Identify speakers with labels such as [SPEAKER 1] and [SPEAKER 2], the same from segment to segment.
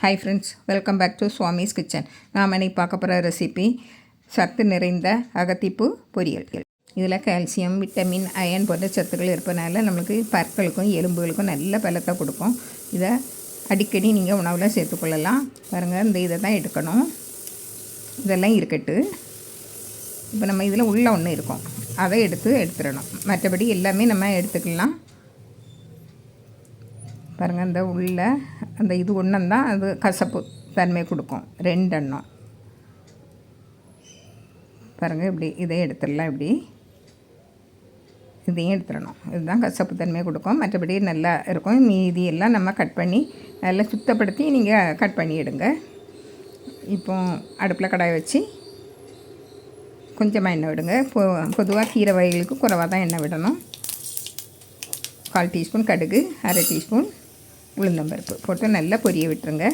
[SPEAKER 1] Hi friends welcome back to Swamy's kitchen நாம் இன்னைக்கு பார்க்க போகிற ரெசிபி சத்து நிறைந்த அகத்திப்பு பொரியல். இதில் கால்சியம் விட்டமின் அயன் போன்ற சத்துக்கள் இருப்பதனால நம்மளுக்கு பற்களுக்கும் எலும்புகளுக்கும் நல்ல பலத்தை கொடுக்கும். இதை அடிக்கடி நீங்கள் உணவில் சேர்த்துக்கொள்ளலாம் பாருங்கள் இந்த இதை தான் எடுக்கணும். இதெல்லாம் இருக்கட்டு. இப்போ நம்ம இதில் உள்ள ஒன்று இருக்கும். அதை எடுத்து எடுத்துடணும். மற்றபடி எல்லாமே நம்ம எடுத்துக்கலாம். பாருங்கள் அந்த உள்ள அந்த இது ஒன்றும் தான் அது கசப்பு தன்மை கொடுக்கும். ரெண்டு எண்ணம் பாருங்கள் இப்படி இதையும் எடுத்துடலாம் இப்படி. இதையும் எடுத்துடணும். இதுதான் கசப்பு தன்மை கொடுக்கும். மற்றபடி நல்லா இருக்கும். மீதி எல்லாம் நம்ம கட் பண்ணி நல்லா சுத்தப்படுத்தி நீங்கள் கட் பண்ணி எடுங்க இப்போ அடுப்பில் கடாய் வச்சு கொஞ்சமாக எண்ணெய் விடுங்க. பொ பொதுவாக கீரை வகைகளுக்கு குறைவாக தான் எண்ணெய் விடணும். கால் டீஸ்பூன் கடுகு அரை டீஸ்பூன் உளுந்தம்பருப்பு போட்டு நல்லா பொரிய விட்டுருங்க.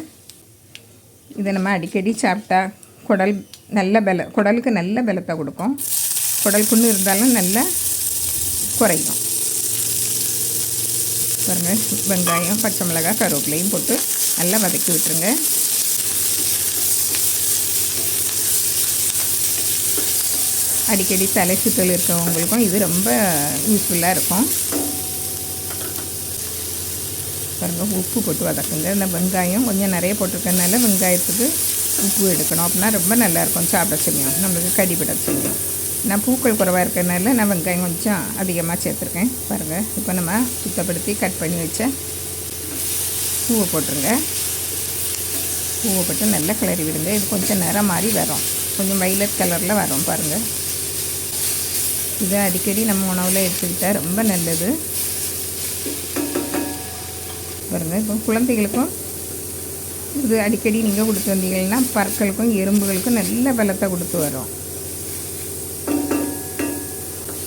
[SPEAKER 1] இதை நம்ம அடிக்கடி சாப்பிட்டா குடல் நல்ல பல குடலுக்கு நல்ல பலத்தை கொடுக்கும். குடல் புண்ணு இருந்தாலும் நல்லா குறையும். பாருங்கள் வெங்காயம் பச்சை மிளகாய் கருவேப்பிலையும் போட்டு நல்லா வதக்கி விட்டுருங்க. அடிக்கடி தலை சுற்றல் இருக்கிறவங்களுக்கும் இது ரொம்ப யூஸ்ஃபுல்லாக இருக்கும். பாருங்கள் உப்பு போட்டு வதக்குங்க. இந்த வெங்காயம் கொஞ்சம் நிறைய போட்டிருக்கனால வெங்காயத்துக்கு உப்பு எடுக்கணும். அப்படின்னா ரொம்ப நல்லாயிருக்கும் சாப்பிட செய்யும் நம்மளுக்கு கடிபிட செய்யும் நான் பூக்கள் குறைவாக இருக்கிறதுனால நான் வெங்காயம் கொஞ்சம் அதிகமாக சேர்த்துருக்கேன். பாருங்கள் இப்போ நம்ம சுத்தப்படுத்தி கட் பண்ணி வச்ச பூவை போட்டுருங்க. பூவை போட்டு நல்லா கிளறி விடுங்க. இது கொஞ்சம் நிறம் மாதிரி வரும். கொஞ்சம் வைலட் கலரில் வரும். பாருங்கள் இதை அடிக்கடி நம்ம உணவில் எடுத்துக்கிட்டால் ரொம்ப நல்லது. வருது இப்போ குழந்தைகளுக்கும் இது அடிக்கடி நீங்கள் கொடுத்து வந்தீங்கன்னா பற்களுக்கும் எறும்புகளுக்கும் நல்ல பலத்தை கொடுத்து வரும்.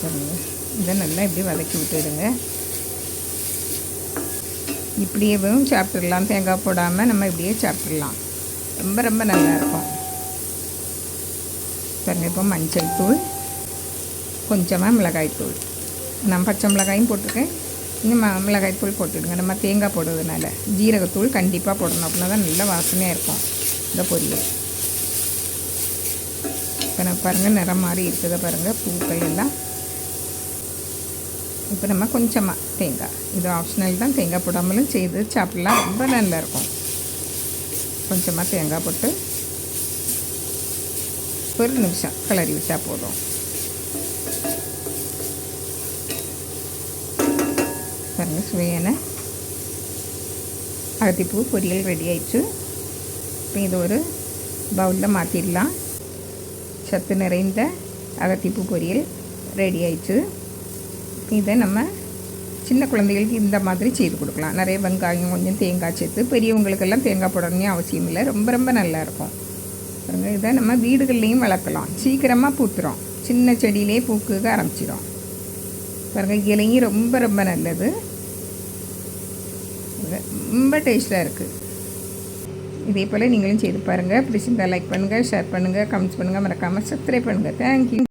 [SPEAKER 1] பாருங்கள் இதை நல்லா இப்படி வதக்கி விட்டுடுங்க. இப்படியேவும் சாப்பிட்றலாம் தேங்காய் போடாமல் நம்ம இப்படியே சாப்பிட்றலாம் ரொம்ப ரொம்ப நல்லாயிருக்கும் பாருங்கள் இப்போ மஞ்சள் தூள் கொஞ்சமாக மிளகாய் தூள். நான் பச்சை மிளகாயும் போட்டிருக்கேன். இன்னும் மிளகாய் தூள் போட்டுடுங்க. நம்ம தேங்காய் போடுறதுனால ஜீரகத்தூள் கண்டிப்பாக போடணும். அப்படின்னா தான் நல்ல வாசனையாக இருக்கும். இந்த பொரியல். இப்போ நம்ம பாருங்கள் நிறம் மாதிரி இருக்குது பாருங்கள் பூக்கள் எல்லாம். இப்போ நம்ம கொஞ்சமாக தேங்காய். இது ஆப்ஷனல் தான். தேங்காய் போடாமலும் செய்து சாப்பிட்லாம். ரொம்ப நல்லாயிருக்கும் கொஞ்சமாக தேங்காய் போட்டு ஒரு நிமிஷம் கிளறி விட்டால் போதும். பாருங்கள் சுவையான அகத்திப்பூ பொரியல் ரெடி ஆயிடுச்சு. இப்போ இது ஒரு பவுலில் மாற்றிடலாம் சத்து நிறைந்த அகத்திப்பூ பொரியல் ரெடி ஆயிடுச்சு. இதை நம்ம சின்ன குழந்தைகளுக்கு இந்த மாதிரி செய்து கொடுக்கலாம். நிறைய வெங்காயம் கொஞ்சம் தேங்காய் சேர்த்து பெரியவங்களுக்கெல்லாம் தேங்காய் போடணும்னு அவசியம் இல்லை. ரொம்ப ரொம்ப நல்லாயிருக்கும் பாருங்கள் இதை நம்ம வீடுகள்லேயும் வளர்க்கலாம். சீக்கிரமாக பூத்துறோம் சின்ன செடியிலே பூக்குக ஆரம்பிச்சிடும் பாருங்கள் இலையும் ரொம்ப ரொம்ப நல்லது. ரொம்ப டேஸ்ட்டாக இருக்குது இதே போல் நீங்களும் செய்து பாருங்கள் பிடிச்சிருந்தால் லைக் பண்ணுங்கள் ஷேர் பண்ணுங்கள் கமெண்ட்ஸ் பண்ணுங்கள் மறக்காமல் சப்ஸ்கிரைப் பண்ணுங்கள் தேங்க்யூ